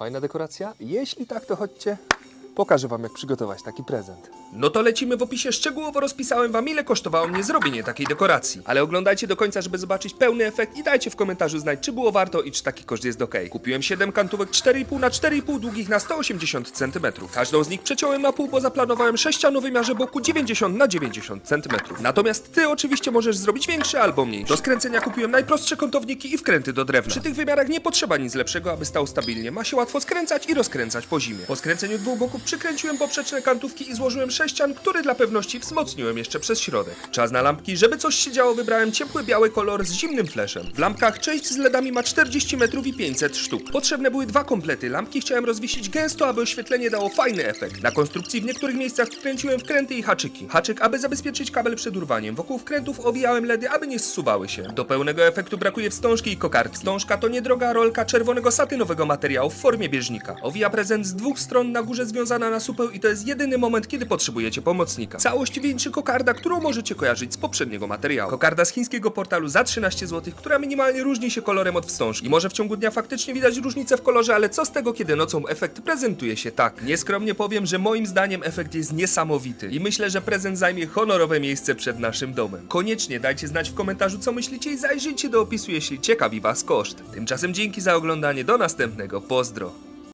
Fajna dekoracja? Jeśli tak, to chodźcie. Pokażę wam, jak przygotować taki prezent. No to lecimy w opisie. Szczegółowo rozpisałem wam, ile kosztowało mnie zrobienie takiej dekoracji. Ale oglądajcie do końca, żeby zobaczyć pełny efekt i dajcie w komentarzu znać, czy było warto i czy taki koszt jest ok. Kupiłem 7 kantówek 4,5 na 4,5 długich na 180 cm. Każdą z nich przeciąłem na pół, bo zaplanowałem sześcianu wymiarze boku 90 na 90 cm. Natomiast ty oczywiście możesz zrobić większy albo mniejszy. Do skręcenia kupiłem najprostsze kątowniki i wkręty do drewna. Przy tych wymiarach nie potrzeba nic lepszego, aby stał stabilnie. Ma się łatwo skręcać i rozkręcać po zimie. Po skręceniu dwóch boków przykręciłem poprzeczne kantówki i złożyłem sześcian, który dla pewności wzmocniłem jeszcze przez środek. Czas na lampki, żeby coś się działo wybrałem ciepły biały kolor z zimnym fleszem. W lampkach część z LEDami ma 40 metrów i 500 sztuk. Potrzebne były dwa komplety. Lampki chciałem rozwiesić gęsto, aby oświetlenie dało fajny efekt. Na konstrukcji w niektórych miejscach wkręciłem wkręty i haczyki. Haczyk, aby zabezpieczyć kabel przed urwaniem. Wokół wkrętów owijałem LEDy, aby nie zsuwały się. Do pełnego efektu brakuje wstążki i kokardki. Wstążka to niedroga rolka czerwonego satynowego materiału w formie bieżnika. Owija prezent z dwóch stron na górze na supeł i to jest jedyny moment, kiedy potrzebujecie pomocnika. Całość wieńczy kokarda, którą możecie kojarzyć z poprzedniego materiału. Kokarda z chińskiego portalu za 13 zł, która minimalnie różni się kolorem od wstążki. Może w ciągu dnia faktycznie widać różnicę w kolorze, ale co z tego, kiedy nocą efekt prezentuje się tak? Nieskromnie powiem, że moim zdaniem efekt jest niesamowity i myślę, że prezent zajmie honorowe miejsce przed naszym domem. Koniecznie dajcie znać w komentarzu, co myślicie i zajrzyjcie do opisu, jeśli ciekawi was koszt. Tymczasem dzięki za oglądanie, do następnego, pozdro!